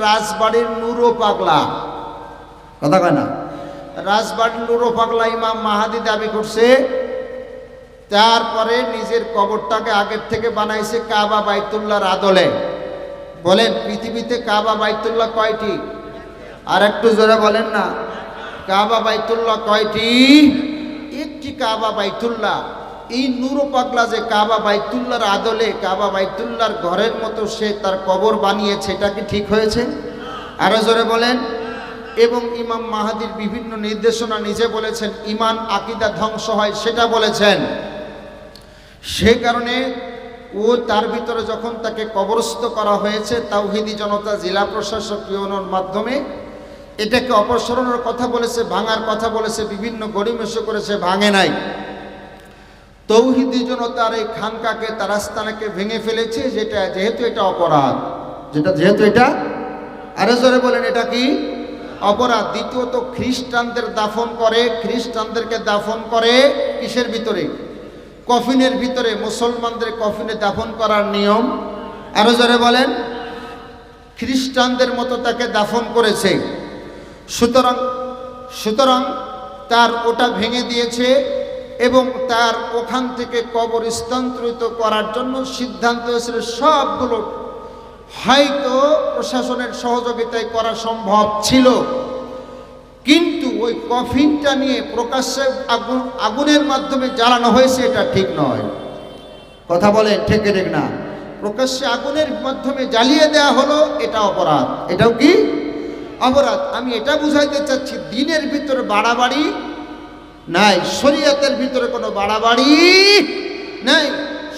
রাজবাড়ির নুরো পাগলা। কথা কয় না। রাজবাড়ির নুরো পাগলা ইমাম মাহাদি দাবি করছে তারপরে নিজের কবরটাকে আগের থেকে বানাইছে কাবা বাইতুল্লাহর আদলে। বলেন পৃথিবীতে কাবা বাইতুল্লাহ কয়টি? আর একটু জোরে বলেন না। কাবা বাইতুল্লাহ কয়টি? একটি কাবা বাইতুল্লাহ। এই নুরো পাগলা যে কাবা বাইতুল্লাহর আদলে, কাবা বাইতুল্লাহর ঘরের মতো সে তার কবর বানিয়েছে, এটা কি ঠিক হয়েছে? আরও জোরে বলেন। এবং ইমাম মাহাদির বিভিন্ন নির্দেশনা নিজে বলেছেন, ইমান, আকিদা ধ্বংস হয়, সেটা বলেছেন। সে কারণে ও তার ভিতরে যখন তাকে কবরস্থ করা হয়েছে, তাওহিদি জনতা, জেলা প্রশাসক, ইউনোর মাধ্যমে, এটাকে অপসারণের কথা বলেছে, ভাঙার কথা বলেছে, বিভিন্ন গড়িমেশো করেছে, ভাঙে নাই। তৌহিদি জনতার এই খানকাকে, তার আস্তানাকে ভেঙে ফেলেছে, যেটা যেহেতু এটা অপরাধ। যেটা যেহেতু এটা, আরে জোরে বলেন, এটা কি? অপরাধ। দ্বিতীয়ত, খ্রিস্টানদের দাফন করে, খ্রিস্টানদেরকে দাফন করে কিসের ভিতরে? কফিনের ভিতরে, মুসলমানদের কফিনে দাফন করার নিয়ম। আরও জোরে বলেন, খ্রিস্টানদের মতো তাকে দাফন করেছে। সুতরাং সুতরাং তার ওটা ভেঙে দিয়েছে এবং তার ওখান থেকে কবর স্থানান্তরিত করার জন্য সিদ্ধান্ত হয়েছিল সবগুলো। হয়তো প্রশাসনের সহযোগিতায় করা সম্ভব ছিল। কিন্তু ওই কফিনটা নিয়ে প্রকাশ্যে আগুন, আগুনের মাধ্যমে জ্বালানো হয়েছে এটা ঠিক নয়। কথা বলেন, ঠিক ঠিক না প্রকাশ্যে আগুনের মাধ্যমে জ্বালিয়ে দেওয়া হলো, এটা অপরাধ। এটাও কি? অপরাধ। আমি এটা বুঝাইতে চাচ্ছি, দিনের ভিতরে বাড়াবাড়ি নাই, শরীয়তের ভিতরে কোনো বাড়াবাড়ি নাই।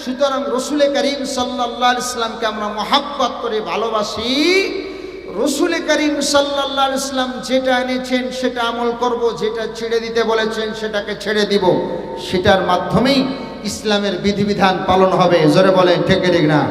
সুতরাং রসুলে করিম সাল্লাহ ইসলামকে আমরা মহাব্বত করে ভালোবাসি। রসুলে করিম সাল্লাহ ইসলাম যেটা এনেছেন, সেটা আমল করব, যেটা ছেড়ে দিতে বলেছেন, সেটাকে ছেড়ে দিব। সেটার মাধ্যমেই ইসলামের বিধিবিধান পালন হবে। জোরে বলেন, ঠিক ঠিক না